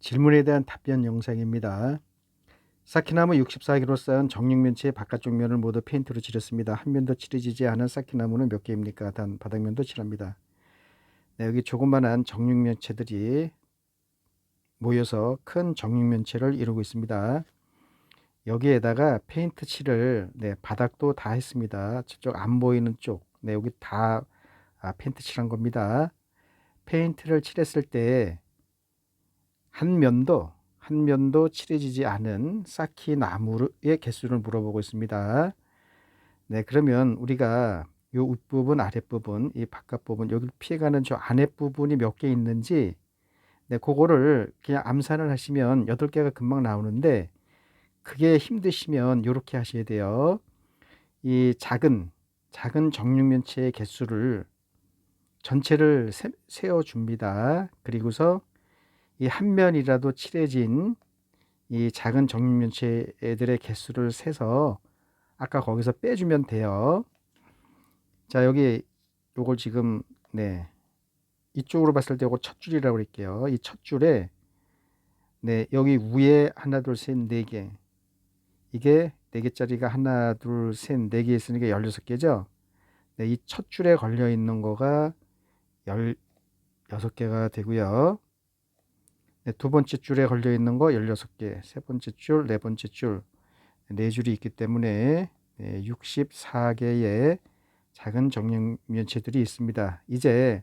질문에 대한 답변 영상입니다. 사키나무 64kg 쌓은 정육면체의 바깥쪽 면을 모두 페인트로 칠했습니다. 한 면도 칠해지지 않은 사키나무는 몇 개입니까? 단 바닥면도 칠합니다. 네, 여기 조그만한 정육면체들이 모여서 큰 정육면체를 이루고 있습니다. 여기에다가 페인트 칠을 네, 바닥도 다 했습니다. 저쪽 안 보이는 쪽, 네, 여기 다 아, 페인트 칠한 겁니다. 페인트를 칠했을 때 한 면도 한 면도 칠해지지 않은 사키 나무의 개수를 물어보고 있습니다. 네, 그러면 우리가 요 윗부분, 아랫부분, 이 바깥 부분, 여기 피해가는 저 안에 부분이 몇 개 있는지 네, 그거를 그냥 암산을 하시면 8개가 금방 나오는데 그게 힘드시면 이렇게 하셔야 돼요. 이 작은 작은 정육면체의 개수를 전체를 세, 세워 줍니다. 그리고서 이 한 면이라도 칠해진 이 작은 정육면체들의 개수를 세서 아까 거기서 빼주면 돼요. 자 여기 요걸 지금 네 이쪽으로 봤을 때 요거 첫 줄이라고 할게요. 이 첫 줄에 네 여기 위에 하나 둘 셋 네 개 이게 네 개짜리가 하나 둘 셋 네 개 있으니까 열여섯 개죠. 네, 이 첫 줄에 걸려 있는 거가 열 여섯 개가 되고요. 네, 두 번째 줄에 걸려 있는 거 16개, 세 번째 줄, 네 번째 줄, 네 줄이 있기 때문에 네, 64개의 작은 정육면체들이 있습니다. 이제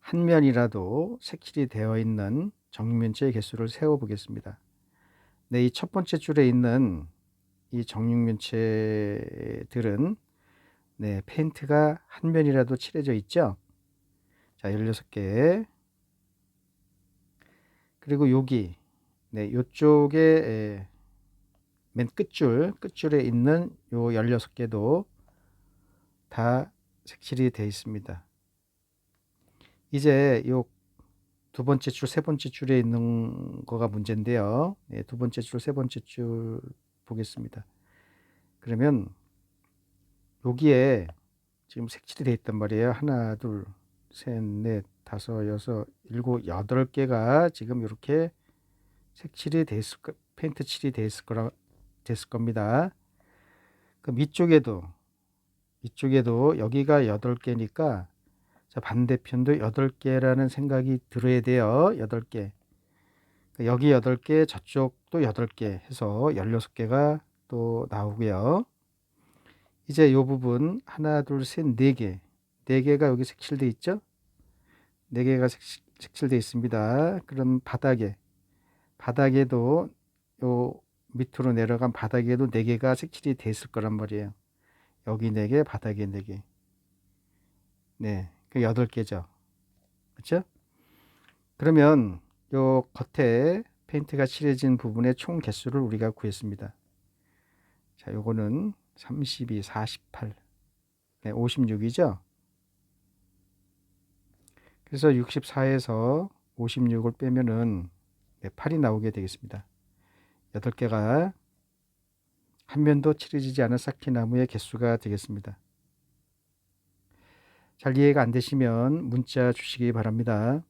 한 면이라도 색칠이 되어 있는 정육면체의 개수를 세워 보겠습니다. 네, 이 첫 번째 줄에 있는 이 정육면체들은 네, 페인트가 한 면이라도 칠해져 있죠. 자, 16개. 그리고 여기 네, 요쪽에 맨 끝줄, 끝줄에 있는 요 16개도 다 색칠이 되어 있습니다. 이제 요 두 번째 줄, 세 번째 줄에 있는 거가 문제인데요. 네, 두 번째 줄, 세 번째 줄 보겠습니다. 그러면 여기에 지금 색칠이 되어 있단 말이에요. 하나, 둘, 셋, 넷, 다섯, 여섯, 일곱, 여덟 개가 지금 이렇게 색칠이 돼 있을 거, 페인트 칠이 돼 있을 거라 됐을 겁니다. 그럼 이쪽에도 이쪽에도 여기가 여덟 개니까 자 반대편도 여덟 개라는 생각이 들어야 돼요. 여덟 개. 그러니까 여기 여덟 개, 저쪽도 여덟 개 해서 열여섯 개가 또 나오고요. 이제 이 부분 하나, 둘, 셋, 네 개, 네 개가 여기 색칠돼 있죠? 네 개가 색칠돼 있습니다. 그럼 바닥에 바닥에도 요 밑으로 내려간 바닥에도 네 개가 색칠이 돼 있을 거란 말이에요. 여기 네 개, 바닥에 네 개. 네, 그 여덟 개죠. 그렇죠? 그러면 요 겉에 페인트가 칠해진 부분의 총 개수를 우리가 구했습니다. 자, 요거는 32, 48, 네, 56이죠. 그래서 64에서 56을 빼면은 네, 8이 나오게 되겠습니다. 8개가 한 면도 칠해지지 않은 사키나무의 개수가 되겠습니다. 잘 이해가 안 되시면 문자 주시기 바랍니다.